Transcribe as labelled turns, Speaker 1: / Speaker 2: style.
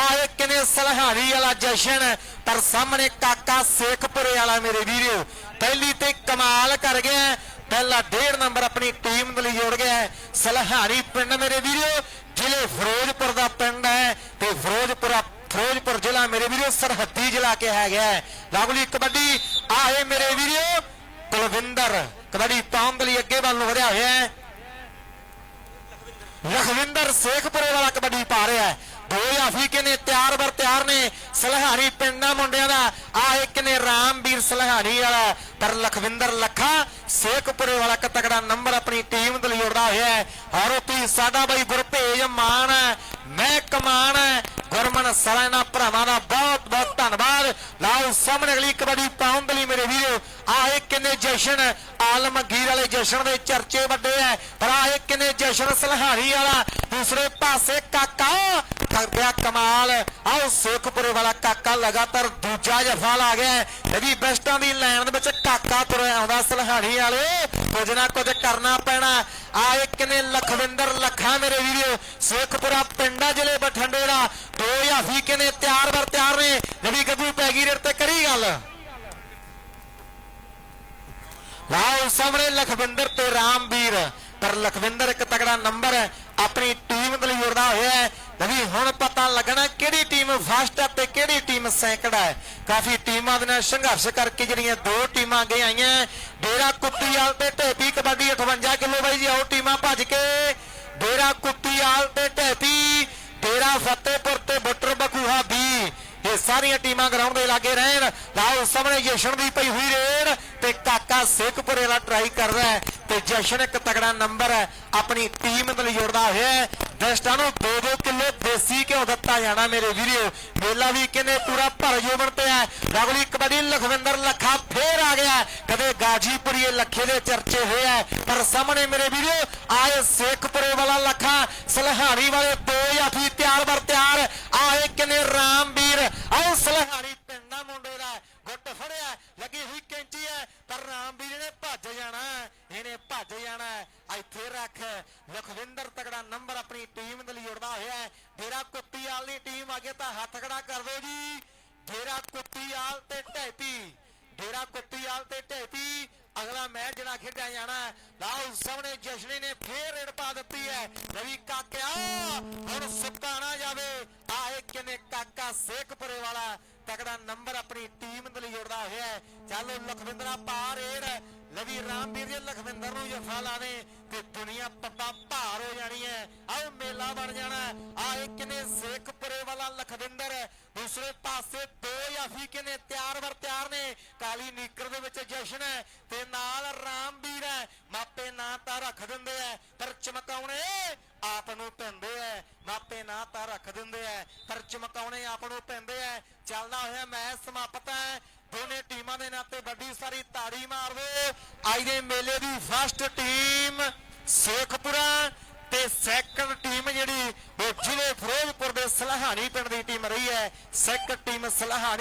Speaker 1: ਆਏ ਕਿਵੇਂ ਸਲਹਾਰੀ ਵਾਲਾ ਜਸ਼ਨ, ਪਰ ਸਾਹਮਣੇ ਕਾਕਾ ਸੇਖਪੁਰੇ ਵਾਲਾ ਮੇਰੇ ਵੀਰੋ। ਪਹਿਲੀ ਤੇ ਕਮਾਲ ਕਰ ਗਿਆ। ਪਹਿਲਾ ਡੇਢ ਨੰਬਰ ਆਪਣੀ ਟੀਮ ਦੇ ਲਈ ਜੋੜ ਗਿਆ। ਸਲਹਾਰੀ ਪਿੰਡ ਮੇਰੇ ਵੀਰੋ, ਜ਼ਿਲ੍ਹੇ ਫਿਰੋਜ਼ਪੁਰ ਦਾ ਪਿੰਡ ਹੈ ਤੇ ਫਿਰੋਜ਼ਪੁਰਾ, ਫਿਰੋਜ਼ਪੁਰ ਜ਼ਿਲ੍ਹਾ ਮੇਰੇ ਵੀਰੋ, ਸਰਹੱਦੀ ਜ਼ਿਲ੍ਹਾ ਕਿਹਾ ਗਿਆ ਹੈ। ਲਾਗਲੀ ਕਬੱਡੀ। ਆਏ ਮੇਰੇ ਵੀਰੋ, ਕੁਲਵਿੰਦਰ। ਕਬੱਡੀ ਪਾਉਣ ਦੇ ਲਈ ਅੱਗੇ ਵੱਲ ਨੂੰ ਵਧਿਆ ਹੋਇਆ ਹੈ। ਲਖਵਿੰਦਰ ਸੇਖਪੁਰੇ ਵਾਲਾ ਕਬੱਡੀ ਪਾ ਰਿਹਾ ਹੈ। ਦੋ ਆਫੀਕੇ ਨੇ ਤਿਆਰ ਬਰ ਤਿਆਰ ਨੇ। ਸਲਹਾਰੀ ਪਿੰਡਾਂ ਮੁੰਡਿਆਂ ਦਾ, ਆ ਇੱਕ ਨੇ ਰਾਮਵੀਰ ਸਲਹਾਰੀ ਵਾਲਾ, ਪਰ ਲਖਵਿੰਦਰ ਲੱਖਾ, ਸੇਖਪੁਰੇ ਵਾਲਾ ਇੱਕ ਤਕੜਾ ਨੰਬਰ ਆਪਣੀ ਟੀਮ ਦੇ ਲਈ ਜੋੜਦਾ ਹੋਇਆ ਹੈ। ਔਰ ਉੱਥੇ ਸਾਡਾ ਬਾਈ ਗੁਰਭੇਜ ਮਾਨ ਮੈਂ ਕਮਾਨ ਗੁਰਮਨ ਸਰਾਇਨਾ ਭਰਾਵਾਂ ਦਾ ਬਹੁਤ ਬਹੁਤ ਧੰਨਵਾਦ। ਲਾਓ ਸਾਹਮਣੇ ਅਗਲੀ ਕਬੱਡੀ ਪਾਉਣ ਦੇ ਲਈ ਮੇਰੇ ਵੀਰੋ, ਆ ਇੱਕ ਨੇ ਜਸ਼ਨ, ਆਲਮਗੀਰ ਵਾਲੇ ਜਸ਼ਨ ਦੇ ਚਰਚੇ ਵੱਡੇ ਐ ਪਰ ਆ ਇੱਕ ਨੇ ਜਸ਼ਨ ਸਲਹਾਰੀ ਵਾਲਾ, ਦੂਸਰੇ ਪਾਸੇ ਕਾਕਾ। ਕਰਦਿਆ ਕਮਾਲ। ਆਓ ਸੁਖਪੁਰੇ ਵਾਲਾ ਕਾਕਾ ਲਗਾਤਾਰ ਦੂਜਾ ਜਫਾ ਲਾ ਗਿਆ ਹੈ। ਬੈਸਟਾਂ ਦੀ ਲਾਈਨ ਦੇ ਵਿੱਚ ਕਾਕਾ ਤੁਰਿਆ ਆਉਂਦਾ ਸਲਹਾਰੀ ਵਾਲੇ। ਕੁਝ ਨਾ ਕੁਝ ਕਰਨਾ ਪੈਣਾ। ਆ ਇੱਕ ਨੇ ਲਖਵਿੰਦਰ ਲੱਖਾ ਮੇਰੇ ਵੀਰੋ ਸੁਖਪੁਰਾ ਪਿੰਡਾ ਜ਼ਿਲ੍ਹੇ ਬਠਿੰਡੇ ਦਾ। ਦੋ ਹਾਫੀ ਕਿਨੇ ਤਿਆਰ ਵਰ ਤਿਆਰ ਨੇ। ਜਿਹੜੀ ਗੱਭੂ ਪੈ ਗਈ ਰੇਟ ਤੇ ਕਰੀ ਗੱਲ। ਲਾਓ ਸਾਹਮਣੇ ਲਖਵਿੰਦਰ ਤੇ ਰਾਮਵੀਰ। ਪਰ ਲਖਵਿੰਦਰ ਇੱਕ ਤਗੜਾ ਨੰਬਰ ਹੈ। ਆਪਣੀ ਟੀਮ ਦੇ ਲਈ ਜੁੜਦਾ ਹੋਇਆ ਹੈ। ਨਵੀਂ ਹੁਣ ਪਤਾ ਲੱਗਣਾ ਕਿਹੜੀ ਟੀਮ ਫਸਟ ਹੈ ਤੇ ਕਿਹੜੀ ਟੀਮ ਸੈਕੰਡ ਹੈ। ਕਾਫੀ ਟੀਮਾਂ ਦੇ ਨਾਲ ਸੰਘਰਸ਼ ਕਰਕੇ ਜਿਹੜੀਆਂ ਦੋ ਟੀਮਾਂ ਅੱਗੇ ਆਈਆਂ, ਡੇਰਾ ਕੁੱਤੀਵਾਲ ਤੇ ਢੇਪੀ ਕਬੱਡੀ 58 ਕਿਲੋ ਬਾਈ ਜੀ, ਆਓ ਟੀਮਾਂ ਭੱਜ ਕੇ। ਡੇਰਾ ਕੁੱਤੀਵਾਲ ਤੇ ਢੇਪੀ, ਡੇਰਾ ਫਤਿਹਪੁਰ ਤੇ ਬੁੱਟਰ ਬਕੂਹਾ ਵੀ ਇਹ ਸਾਰੀਆਂ ਟੀਮਾਂ ਗਰਾਊਂਡ ਦੇ ਲਾਗੇ ਰਹਿਣ। ਲਾਓ ਸਾਹਮਣੇ ਜਸ਼ਨ ਦੀ ਪਈ ਹੋਈ ਰੇਡ ਤੇ ਕਾਕਾ ਸੇਖਪੁਰੇ ਵਾਲਾ ਟਰਾਈ ਕਰ ਰਿਹਾ ਹੈ ਤੇ ਜਸ਼ਨ ਇੱਕ ਤਗੜਾ ਨੰਬਰ ਹੈ। ਆਪਣੀ ਟੀਮ ਦੇ ਲਈ ਜੋੜਦਾ ਹੋਇਆ ਹੈ ਨੂੰ 2-2 ਕਿਲੋ ਦੇਸੀ ਘਿਓ ਦਿੱਤਾ ਜਾਣਾ ਮੇਰੇ ਵੀਰੋ ਮੇਲਾ ਵੀ ਕਿਨੇ ਪੂਰਾ ਭਰ ਜੋਬਣ ਤੇ ਹੈ। ਰਗਲੀ ਕਬੱਡੀ ਲਖਵਿੰਦਰ ਲੱਖਾ ਫੇਰ ਆ ਗਿਆ ਕਦੇ ਗਾਜੀਪੁਰੀਏ ਲੱਖੇ ਦੇ ਚਰਚੇ ਹੋਏ ਪਰ ਸਾਹਮਣੇ ਮੇਰੇ ਵੀਰੋ ਆਏ ਸੇਖਪੁਰੇ ਵਾਲਾ ਲੱਖਾ ਸਲਹਾਰੀ ਵਾਲੇ ਦੋ ਜਾਫੀ ਤਿਆਰ ਬਰ ਤਿਆਰ। ਆਏ ਕਿਨੇ ਰਾਮਵੀਰ, ਆਏ ਸਲਹਾਰੀ ਪਿੰਡਾ ਮੁੰਡੇ ਦਾ ਗੁੱਟ ਫੜਿਆ ਲੱਗੀ ਹੋਈ ਕੈਂਚੀ ਹੈ। ਪਰ ਰਾਮਵੀਰ ਨੇ ਭੱਜ ਜਾਣਾ ਇਹਨੇ ਭੱਜ ਜਾਣਾ ਇੱਥੇ ਰੱਖ, ਲਖਵਿੰਦਰ ਤੱਕ ਟੀਮ ਹੋਇਆ ਹੈ। ਡੇਰਾ ਕੁੱਤੀਵਾਲ ਦੀ ਟੀਮ ਅੱਗੇ ਤਾਂ ਹੱਥ ਖੜਾ ਕਰ ਦਿਓ ਜੀ। ਡੇਰਾ ਕੁੱਤੀਵਾਲ ਤੇ ਢੈਪੀ। ਡੇਰਾ ਕੁੱਤੀਵਾਲ ਤੇ ਢੈਪੀ। ਅਗਲਾ ਮੈਚ ਜਿਹੜਾ ਖੇਡਿਆ ਜਾਣਾ ਲਾਓ ਸਾਹਮਣੇ ਜਸ਼ਨੀ ਨੇ ਫੇਰ ਰੇਡ ਪਾ ਦਿੱਤੀ ਹੈ। ਰਵੀ ਕਾਕਿਆ, ਹੁਣ ਸੁੱਕਾ ਨਾ ਜਾਵੇ। ਆ ਇੱਕ ਕਾਕਾ ਸੇਖਪੁਰੇ ਵਾਲਾ ਤਕੜਾ ਨੰਬਰ ਆਪਣੀ ਟੀਮ ਦੇ ਲਈ ਜੋੜਦਾ ਹੋਇਆ ਹੈ। ਚੱਲ ਲਖਵਿੰਦਰਾ ਪਾ ਰੇਡ। ਲਵੀ ਰਾਮਵੀਰ ਜੀ, ਲਖਵਿੰਦਰ ਨੂੰ ਜਫਾ ਲਾ ਦੇ ਤੇ ਦੁਨੀਆ ਪੱਪਾ ਭਾਰ ਹੋ ਜਾਣੀ ਹੈ। ਆਓ ਮੇਲਾ ਬਣ ਜਾਣਾ ਆ ਇੱਕ ਨੇ ਸੇਖਪੁਰੇ ਵਾਲਾ ਲਖਵਿੰਦਰ, ਦੂਸਰੇ ਪਾਸੇ ਦੋ ਯਾਫੀ ਕਿਨੇ ਤਿਆਰ ਵਰ ਤਿਆਰ ਨੇ। ਕਾਲੀ ਨੀਕਰ ਦੇ ਵਿੱਚ ਜਸ਼ਨ ਹੈ ਤੇ ਨਾਲ ਰਾਮਵੀਰ ਹੈ। ਮਾਪੇ ਨਾਂ ਤਾਂ ਰੱਖ ਦਿੰਦੇ ਐ ਪਰ ਚਮਕਾਉਣੇ ਆਪ ਨੂੰ ਪੈਂਦੇ ਐ ਮਾਪੇ ਨਾਂ ਤਾਂ ਰੱਖ ਦਿੰਦੇ ਐ ਪਰ ਚਮਕਾਉਣੇ ਆਪ ਨੂੰ ਪੈਂਦੇ ਐ ਚੱਲਦਾ ਹੋਇਆ ਮੈਚ ਸਮਾਪਤ ਹੈ। ਦੋਨੇ ਟੀਮਾਂ ਦੇ ਨਾਂ ਤੇ ਵੱਡੀ ਸਾਰੀ ਤਾੜੀ ਮਾਰ। ਦਿਓ ਅੱਜ ਦੇ ਮੇਲੇ ਦੀ ਫਸਟ ਟੀਮ ਸੇਖਪੁਰਾ ਤੇ ਸੈਕੰਡ ਟੀਮ ਜਿਹੜੀ ਉਹ ਜ਼ਿਲ੍ਹੇ ਫਿਰੋਜ਼ਪੁਰ ਦੇ ਸਲਹਾਣੀ ਪਿੰਡ ਦੀ ਟੀਮ ਰਹੀ ਹੈ। Second team ਸਲਹਾਣੀ